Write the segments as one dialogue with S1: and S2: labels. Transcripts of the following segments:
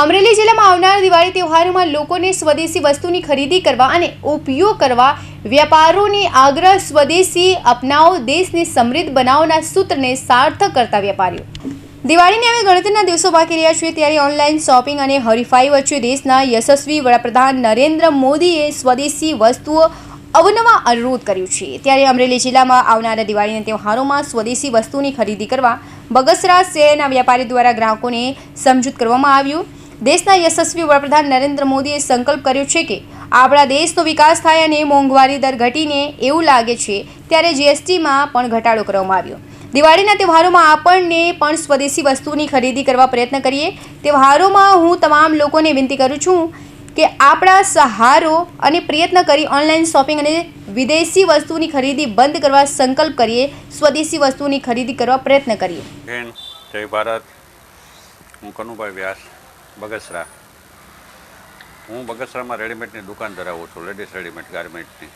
S1: અમરેલી જિલ્લામાં આવનાર દિવાળી તહેવારોમાં લોકોને સ્વદેશી વસ્તુની ખરીદી કરવા અને ઉપયોગ કરવા વ્યાપારોની આગ્રહ સ્વદેશી અપનાવો, દેશને સમૃદ્ધ બનાવવાના સૂત્રને સાર્થક કરતા વેપારીઓ દિવાળીને હવે ગણતરીના દિવસો બાકી રહ્યા છે ત્યારે ઓનલાઈન શોપિંગ અને હરીફાઈ વચ્ચે દેશના યશસ્વી વડાપ્રધાન નરેન્દ્ર મોદીએ સ્વદેશી વસ્તુઓ અવનવા અનુરોધ કર્યું છે. ત્યારે અમરેલી જિલ્લામાં આવનારા દિવાળીના તહેવારોમાં સ્વદેશી વસ્તુની ખરીદી કરવા બગસરા શહેરના વેપારી દ્વારા ગ્રાહકોને સમજૂત કરવામાં આવ્યું. દેશના યશસ્વી વડાપ્રધાન નરેન્દ્ર મોદીએ સંકલ્પ કર્યો છે કે આપણા દેશનો વિકાસ થાય અને મોંઘવારી દર ઘટીને એવું લાગે છે ત્યારે જીએસટીમાં પણ ઘટાડો કરવામાં આવ્યો. દિવાળીના તહેવારોમાં આપણને પણ સ્વદેશી વસ્તુની ખરીદી કરવા પ્રયત્ન કરીએ તહેવારોમાં હું તમામ લોકોને વિનંતી કરું છું કે આપણા સહારો અને પ્રયત્ન કરી ઓનલાઈન શોપિંગ અને વિદેશી વસ્તુની ખરીદી બંધ કરવા સંકલ્પ કરીએ, સ્વદેશી વસ્તુની ખરીદી કરવા પ્રયત્ન કરીએ.
S2: જય ભારત. હું કનુભાઈ વ્યાસ. બગસરા. હું બગસરામાં રેડીમેડની દુકાન ધરાવું છું, લેડીઝ રેડીમેડ ગાર્મેન્ટની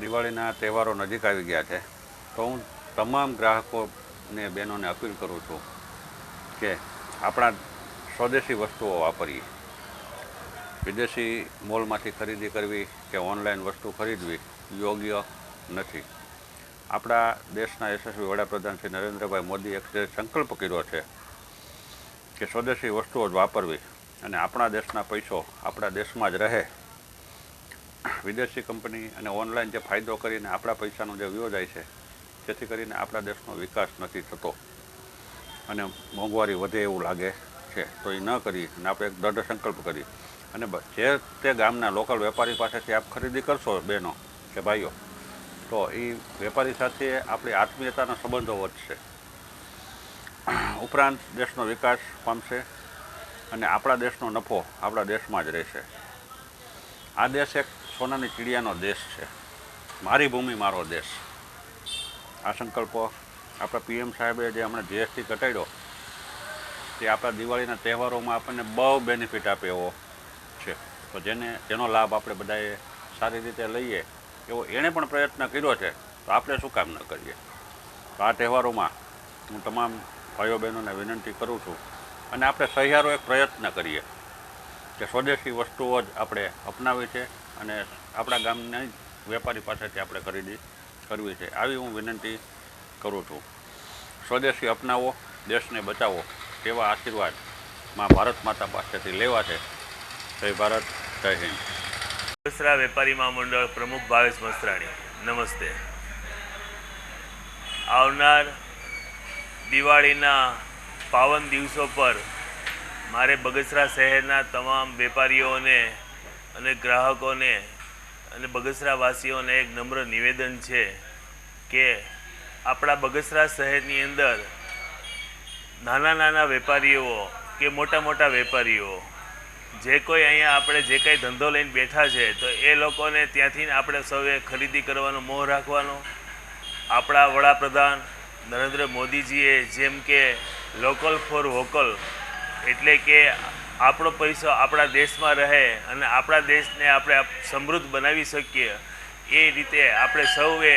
S2: દિવાળીના તહેવારો નજીક આવી ગયા છે, તો હું તમામ ગ્રાહકોને, બહેનોને અપીલ કરું છું કે આપણા સ્વદેશી વસ્તુઓ વાપરીએ. વિદેશી મોલમાંથી ખરીદી કરવી કે ઓનલાઈન વસ્તુ ખરીદવી યોગ્ય નથી. આપણા દેશના યશસ્વી વડાપ્રધાન શ્રી નરેન્દ્રભાઈ મોદી એક જે સંકલ્પ કર્યો છે કે સ્વદેશી વસ્તુઓ જ વાપરવી અને આપણા દેશના પૈસો આપણા દેશમાં જ રહે. વિદેશી કંપની અને ઓનલાઈન જે ફાયદો કરીને આપણા પૈસાનો જે વ્યય જાય છે, જેથી કરીને આપણા દેશનો વિકાસ નથી થતો. અને મોંઘવારી વધે એવું લાગે છે. તો એ ન કરી અને આપણે એક દૃઢ સંકલ્પ કરી. અને જે તે ગામના લોકલ વેપારી પાસેથી આપ ખરીદી કરશો બહેનો કે ભાઈઓ, તો એ વેપારી સાથે આપણી આત્મીયતાના સંબંધો વધશે. ઉપરાંત દેશનો વિકાસ પામશે અને આપણા દેશનો નફો આપણા દેશમાં જ રહેશે. આ દેશ એક સોનાની ચીડિયાનો દેશ છે. મારી ભૂમિ મારો દેશ. આ સંકલ્પો આપણા પીએમ સાહેબે જે હમણાં જીએસટી ઘટાડ્યો, તે આપણા દિવાળીના તહેવારોમાં આપણને બહુ બેનિફિટ આપે એવો છે. તો જેને, જેનો લાભ આપણે બધાએ સારી રીતે લઈએ, એવો એણે પણ પ્રયત્ન કર્યો છે, તો આપણે શું કામ ન કરીએ? તો આ તહેવારોમાં હું તમામ ભાઈઓ બહેનોને વિનંતી કરું છું અને આપણે સહિયારો એક પ્રયત્ન કરીએ કે સ્વદેશી વસ્તુઓ જ આપણે અપનાવી છે અને આપણા ગામના વેપારી પાસેથી આપણે ખરીદી કરવી છે. આવી હું વિનંતી કરું છું. સ્વદેશી અપનાવો, દેશને બચાવો તેવા આશીર્વાદમાં ભારત માતા પાસેથી લેવા છે. જય ભારત, જય હિન્દ.
S3: બગસરા વેપારી મહામંડળ પ્રમુખ ભાવેશ મસ્ત્રાણી નમસ્તે. આવનાર દિવાળીના પાવન દિવસો પર મારે બગસરા શહેરના તમામ વેપારીઓને અને ગ્રાહકોને અને બગસરાવાસીઓને એક નમ્ર નિવેદન છે કે આપણા બગસરા શહેરની અંદર નાના નાના વેપારીઓ કે મોટા મોટા વેપારીઓ જે કોઈ અહીંયા આપણે જે કંઈ ધંધો લઈને બેઠા છે તો એ લોકોને ત્યાંથી આપણે સૌએ ખરીદી કરવાનો, મોહ રાખવાનો. આપણા વડાપ્રધાન નરેન્દ્ર મોદીજીએ જેમ કે લોકલ ફોર વોકલ એટલે કે આપણો પૈસો આપણા દેશમાં રહે અને આપણા દેશને આપણે સમૃદ્ધ બનાવી શકીએ, એ રીતે આપણે સૌએ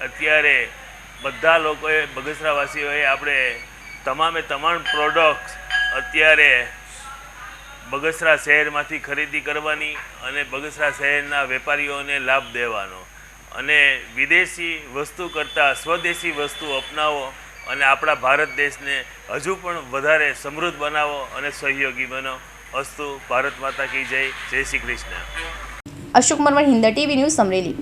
S3: અત્યારે બધા લોકોએ, બગસરાવાસીઓએ આપણે તમામે તમામ પ્રોડક્ટ્સ અત્યારે બગસરા શહેરમાંથી ખરીદી કરવાની અને બગસરા શહેરના વેપારીઓને લાભ દેવાનો. અને વિદેશી વસ્તુ કરતાં સ્વદેશી વસ્તુ અપનાવો અને આપણા ભારત દેશને હજુ પણ વધારે સમૃદ્ધ બનાવો અને સહયોગી બનો. અસ્તુ, ભારત માતા કી જય. જય Shri Krishna.
S1: Ashok Marvar Hind TV news Amreli.